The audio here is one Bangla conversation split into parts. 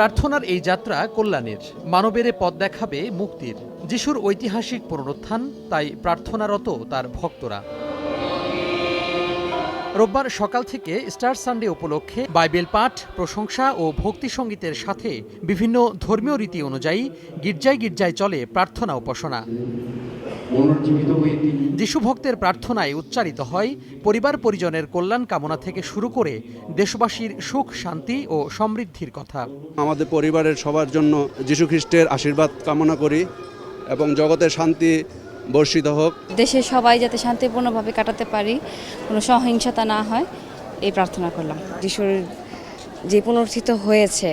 প্রার্থনার এই যাত্রা কল্যাণের, মানবের পথ দেখাবে মুক্তির। যিশুর ঐতিহাসিক পুনরুত্থান, তাই প্রার্থনারত তার ভক্তরা। রোববার সকাল থেকে স্টার সানডে উপলক্ষে বাইবেল পাঠ, প্রশংসা ও ভক্তি সঙ্গীতের সাথে বিভিন্ন ধর্মীয় রীতি অনুযায়ী গির্জায় গির্জায় চলে প্রার্থনা উপাসনা। পুনর্জীবিত যিশু ভক্তের প্রার্থনায় উচ্চারিত হয় পরিবার পরিজনের কল্যাণ কামনা থেকে শুরু করে দেশবাসীর সুখ শান্তি ও সমৃদ্ধির কথা। আমাদের পরিবারের সবার জন্য যীশু খ্রিস্টের আশীর্বাদ কামনা করি এবং জগতের শান্তি বর্ষিত হোক। দেশে সবাই যাতে শান্তিপূর্ণভাবে কাটাতে পারি কোনো সহিংসতা না হয় এই প্রার্থনা করলাম। যিশুর যে পুনরুত্থিত হয়েছে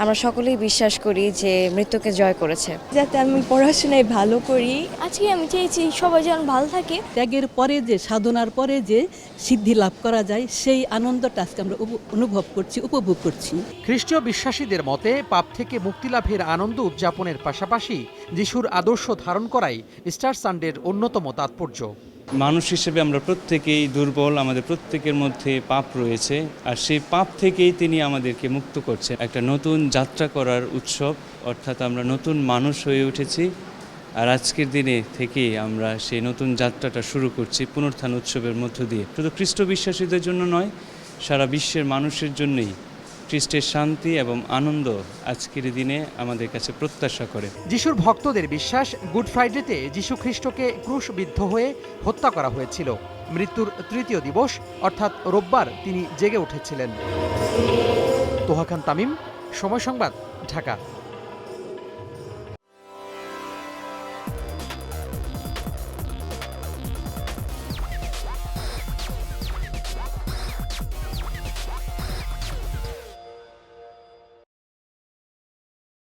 আমরা সকলেই বিশ্বাস করি যে মৃত্যুকে জয় করেছে। যাতে আমি পড়াশোনায় ভালো করি। আজকে আমি চেয়েছি সবাই যেন ভালো থাকে। ত্যাগের পরে যে সাধনার পরে যে সিদ্ধি লাভ করা যায় সেই আনন্দটা আজকে আমরা উপ- অনুভব করছি উপভোগ করছি। খ্রিস্টীয় বিশ্বাসীদের মতে পাপ থেকে মুক্তিলাভের আনন্দ উদযাপনের পাশাপাশি যিশুর আদর্শ ধারণ করাই স্টার সানডের অন্যতম তাৎপর্য। মানুষ হিসেবে আমরা প্রত্যেকেই দুর্বল, আমাদের প্রত্যেকের মধ্যে পাপ রয়েছে, আর সেই পাপ থেকেই তিনি আমাদেরকে মুক্ত করছে একটা নতুন যাত্রা করার উৎসব, অর্থাৎ আমরা নতুন মানুষ হয়ে উঠেছি, আর আজকের দিনে থেকে আমরা সেই নতুন যাত্রাটা শুরু করছি পুনর্থান উৎসবের মধ্য দিয়ে। শুধু খ্রিস্ট বিশ্বাসীদের জন্য নয়, সারা বিশ্বের মানুষের জন্যই খ্রিস্টের শান্তি এবং আনন্দ আজকের দিনে আমাদের কাছে প্রত্যাশা করে। যিশুর ভক্তদের বিশ্বাস, গুড ফ্রাইডেতে যিশু খ্রিস্টকে ক্রুশবিদ্ধ হয়ে হত্যা করা হয়েছিল। মৃত্যুর তৃতীয় দিবস, অর্থাৎ রোববার, তিনি জেগে উঠেছিলেন। তোহা খান তামিম, সময় সংবাদ, ঢাকা।